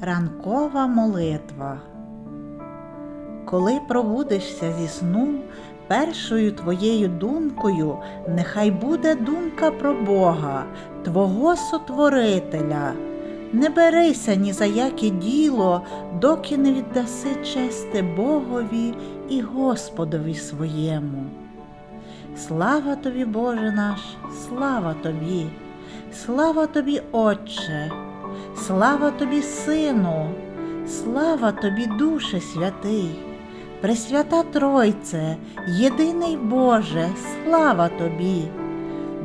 Ранкова молитва. Коли пробудешся зі сну, першою твоєю думкою нехай буде думка про Бога, Твого Сотворителя. Не берися ні за яке діло, доки не віддаси чести Богові і Господові своєму. Слава тобі, Боже наш, слава тобі, слава тобі, Отче, слава тобі, Сину, слава тобі, Душе Святий, Пресвята Тройце, єдиний Боже, слава тобі.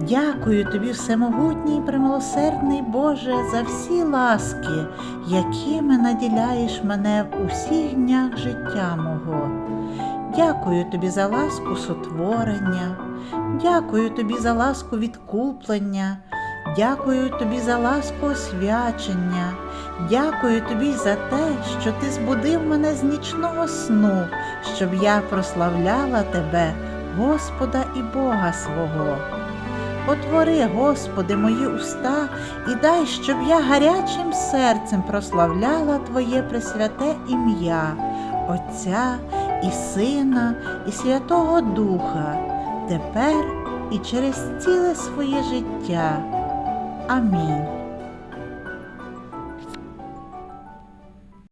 Дякую тобі, всемогутній премилосердний Боже, за всі ласки, якими наділяєш мене в усіх днях життя мого. Дякую тобі за ласку сотворення, дякую тобі за ласку відкуплення, дякую тобі за ласку освячення, дякую тобі за те, що ти збудив мене з нічного сну, щоб я прославляла тебе, Господа і Бога свого. Отвори, Господи, мої уста і дай, щоб я гарячим серцем прославляла Твоє пресвяте ім'я, Отця і Сина, і Святого Духа, тепер і через ціле своє життя. Амінь.